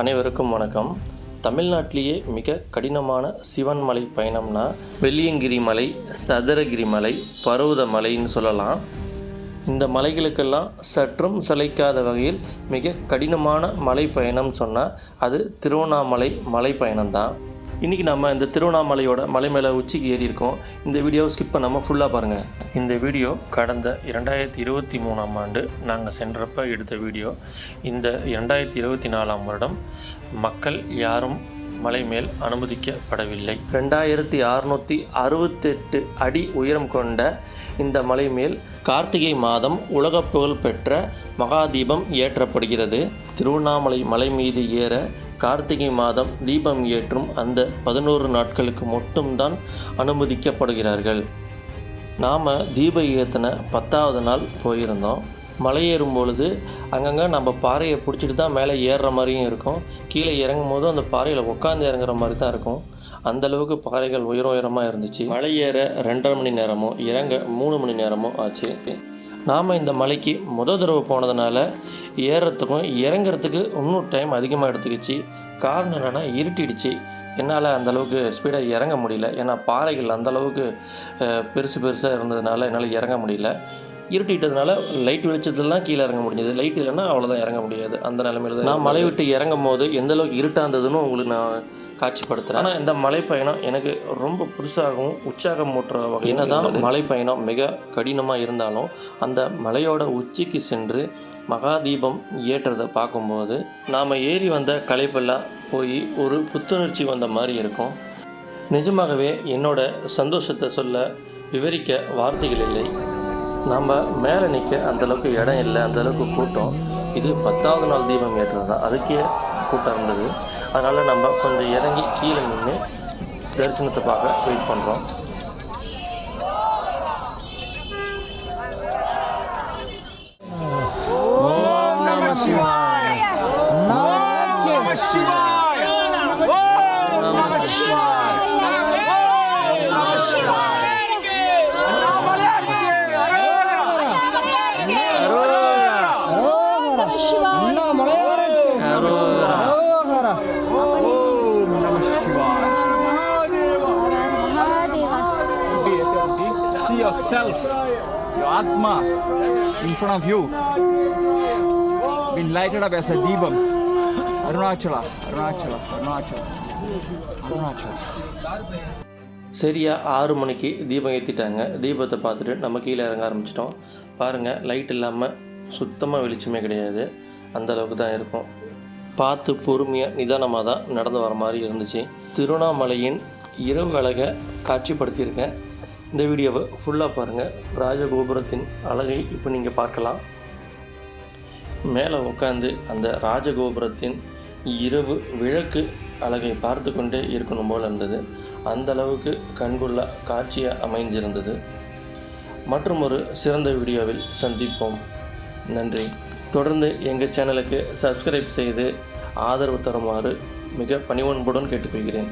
அனைவருக்கும் வணக்கம். தமிழ்நாட்டிலேயே மிக கடினமான சிவன் மலை பயணம்னா வெள்ளியங்கிரி மலை சதுரகிரி மலை பருவத மலைன்னு சொல்லலாம். இந்த மலைகளுக்கெல்லாம் சற்றும் சளைக்காத வகையில் மிக கடினமான மலை பயணம் சொன்னால் அது திருவண்ணாமலை மலை பயணம்தான். இன்றைக்கி நம்ம இந்த திருவண்ணாமலையோட மலை மேலே உச்சிக்கு ஏறி இருக்கோம் இந்த வீடியோவை ஸ்கிப் பண்ணாமல் ஃபுல்லாக பாருங்கள் இந்த வீடியோ கடந்த இரண்டாயிரத்தி இருபத்தி மூணாம் ஆண்டு நாங்கள் சென்றப்ப எடுத்த வீடியோ இந்த இரண்டாயிரத்தி இருபத்தி நாலாம் வருடம் மக்கள் யாரும் மலை மேல் அனுமதிக்கப்படவில்லை. ரெண்டாயிரத்தி அறுநூற்றி அறுபத்தெட்டு அடி உயரம் கொண்ட இந்த மலை மேல் கார்த்திகை மாதம் உலக புகழ் பெற்ற மகாதீபம் ஏற்றப்படுகிறது. திருவண்ணாமலை மலை மீது ஏற கார்த்திகை மாதம் தீபம் ஏற்றும் அந்த பதினோரு நாட்களுக்கு மட்டும்தான் அனுமதிக்கப்படுகிறார்கள். நாம் தீப ஏற்றின பத்தாவது நாள் போயிருந்தோம். மலை ஏறும் பொழுது அங்கங்கே நம்ம பாறையை பிடிச்சிட்டு தான் மேலே ஏறுற மாதிரியும் இருக்கும். கீழே இறங்கும் போதும் அந்த பாறையில் உட்காந்து இறங்குற மாதிரி தான் இருக்கும். அந்தளவுக்கு பாறைகள் உயர உயரமாக இருந்துச்சு. மலை ஏற ரெண்டரை மணி நேரமோ இறங்க மூணு மணி நேரமோ ஆச்சு. நாம் இந்த மலைக்கு முத தடவை போனதுனால ஏறுறதுக்கும் இறங்குறதுக்கு இன்னும் டைம் அதிகமாக எடுத்துக்கிச்சு. காரணம் என்னென்னா இருட்டிடுச்சு. என்னால் அந்தளவுக்கு ஸ்பீடாக இறங்க முடியல. ஏன்னா பாறைகள் அந்தளவுக்கு பெருசு பெருசாக இருந்ததுனால என்னால் இறங்க முடியல. இருட்டிட்டதுனால லைட் வெளிச்சத்துலாம் கீழே இறங்க முடிஞ்சது. லைட் இல்லைன்னா அவ்வளோதான் இறங்க முடியாது. அந்த நிலைமையில தான் நான் மலை விட்டு இறங்கும் போது எந்த அளவுக்கு இருட்டாக இருந்ததுன்னு உங்களுக்கு நான் காட்சிப்படுத்துகிறேன் ஆனால் இந்த மலை பயணம் எனக்கு ரொம்ப புதுசாகவும் உற்சாகம் மூட்டுற வகை என்னதான் மலை பயணம் மிக கடினமாக இருந்தாலும் அந்த மலையோட உச்சிக்கு சென்று மகாதீபம் ஏற்றுறதை பார்க்கும்போது நாம் ஏறி வந்த களைப்பெல்லாம் போய் ஒரு புத்துணர்ச்சி வந்த மாதிரி இருக்கும். நிஜமாகவே என்னோட சந்தோஷத்தை சொல்ல விவரிக்க வார்த்தைகள் இல்லை. நம்ம மேலே நிற்க அந்தளவுக்கு இடம் இல்லை அந்தளவுக்கு கூட்டம். இது பத்தாவது நாள் தீபம் ஏற்றது தான். அதுக்கே கூட்டம் இருந்தது. அதனால் நம்ம கொஞ்சம் இறங்கி கீழே நின்று தரிசனத்தை பார்க்க வெயிட் பண்ணுறோம் See yourself, your Atma, in front of you, being lighted up as a Deepam. Arunachala, Arunachala, Arunachala, Arunachala. சரியாக ஆறு மணிக்கு தீபம் ஏற்றிட்டாங்க தீபத்தை பார்த்துட்டு நம்ம கீழே இறங்க ஆரம்பிச்சிட்டோம். பாருங்கள் லைட் இல்லாமல் சுத்தமாக வெளிச்சமே கிடையாது. அந்த அளவுக்கு தான் இருக்கும். பார்த்து பொறுமையாக நிதானமாக தான் நடந்து வர மாதிரி இருந்துச்சு. திருவண்ணாமலையின் இரவு அழகை காட்சிப்படுத்தியிருக்கேன். இந்த வீடியோவை ஃபுல்லாக பாருங்கள் ராஜகோபுரத்தின் அழகை இப்போ நீங்கள் பார்க்கலாம். மேலே உட்காந்து அந்த ராஜகோபுரத்தின் இரவு விளக்கு அழகை பார்த்து கொண்டே இருக்கணும் போல் இருந்தது. அந்த அளவுக்கு கண்கொள்ள காட்சியாக அமைந்திருந்தது. மற்றும் ஒரு சிறந்த வீடியோவில் சந்திப்போம். நன்றி. தொடர்ந்து எங்கள் சேனலுக்கு சப்ஸ்கிரைப் செய்து ஆதரவு தருமாறு மிக பணிவன்புடன் கேட்டுக்கொள்கிறேன்.